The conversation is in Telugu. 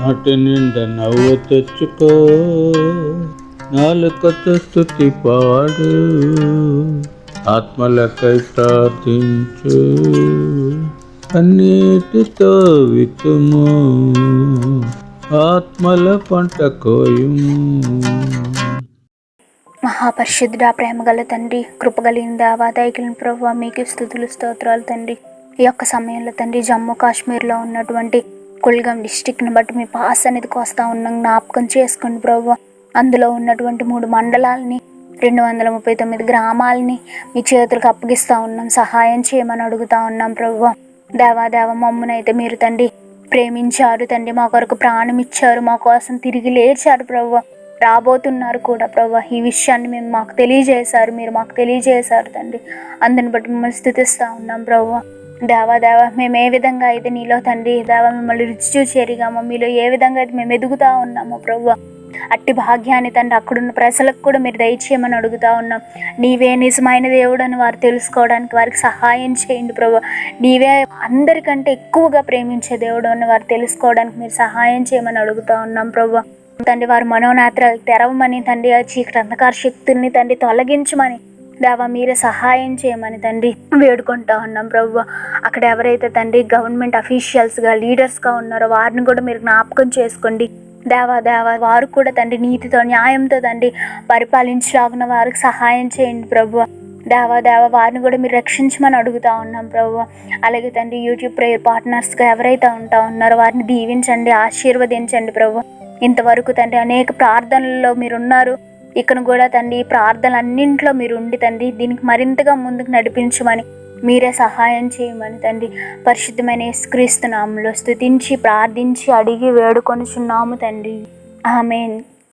నాటి నిండా నవ్వు తెచ్చుకో. నాలుకతో స్థుతి పాడు. ఆత్మలకై ప్రార్థించు. అన్నిటితో వితుము ఆత్మల పంట కోయుము. మహాపరిశుద్ధుడ ప్రేమగల తండ్రి కృపగలిగిన దేవా ప్రభు మీకు స్థుతులు స్తోత్రాలు తండ్రి. ఈ యొక్క సమయంలో తండ్రి జమ్మూ కాశ్మీర్లో ఉన్నటువంటి కుల్గం డిస్టిక్ని బట్టి మీ పాస్ అనేది కోస్తా ఉన్నాం. జ్ఞాపకం చేసుకోండి ప్రభు. అందులో ఉన్నటువంటి మూడు మండలాలని రెండు వందల ముప్పై తొమ్మిది గ్రామాలని మీ చేతులకు అప్పగిస్తూ ఉన్నాం. సహాయం చేయమని అడుగుతా ఉన్నాం ప్రభు. దేవా దేవ మమ్మునైతే మీరు తండ్రి ప్రేమించారు. తండ్రి మా కొరకు ప్రాణం ఇచ్చారు. మా కోసం తిరిగి లేచారు ప్రభు. రాబోతున్నారు కూడా ప్రభు. ఈ విషయాన్ని మేము మాకు తెలియజేశారు. మీరు మాకు తెలియజేశారు తండ్రి. అందుని బట్టి మిమ్మల్ని స్థుతిస్తూ ఉన్నాం ప్రభు. దేవా దేవా మేము ఏ విధంగా అయితే నీలో తండ్రి దేవా మిమ్మల్ని రుచి చూసి మీలో ఏ విధంగా అయితే మేము ఎదుగుతా ఉన్నామో ప్రభు అట్టి భాగ్యాన్ని తండ్రి అక్కడున్న ప్రజలకు కూడా మీరు దయచేయమని అడుగుతా ఉన్నాం. నీవే నిజమైన దేవుడు అని వారు తెలుసుకోవడానికి వారికి సహాయం చేయండి ప్రభు నీవే అందరికంటే ఎక్కువగా ప్రేమించే దేవుడు అని వారు తెలుసుకోవడానికి మీరు సహాయం చేయమని అడుగుతా ఉన్నాం ప్రభు తండ్రి వారి మనోనేత్రాలు తెరవమని తండ్రి ఆ చీకటి అంధకార శక్తుల్ని తండ్రి తొలగించమని దేవా మీరే సహాయం చేయమని తండ్రి వేడుకుంటా ఉన్నాం ప్రభు. అక్కడ ఎవరైతే తండ్రి గవర్నమెంట్ అఫీషియల్స్గా లీడర్స్గా ఉన్నారో వారిని కూడా మీరు జ్ఞాపకం చేసుకోండి. దేవా దేవా వారు కూడా తండ్రి నీతితో న్యాయంతో తండ్రి పరిపాలించలాగిన వారికి సహాయం చేయండి ప్రభు. దేవా దేవా వారిని కూడా మీరు రక్షించమని అడుగుతా ఉన్నాం ప్రభు. అలాగే తండ్రి యూట్యూబ్ ప్రేయర్ పార్ట్నర్స్గా ఎవరైతే ఉంటా ఉన్నారో వారిని దీవించండి ఆశీర్వదించండి ప్రభు. ఇంతవరకు తండ్రి అనేక ప్రార్థనల్లో మీరు ఇక్కడ కూడా తండ్రి ఈ ప్రార్థనలన్నింటిలో మీరు ఉండి తండ్రి దీనికి మరింతగా ముందుకు నడిపించమని మీరే సహాయం చేయమని తండ్రి పరిశుద్ధమైన యేసుక్రీస్తు నామంలో ప్రార్థించి అడిగి వేడుకొనుచున్నాము తండ్రి. ఆమెన్.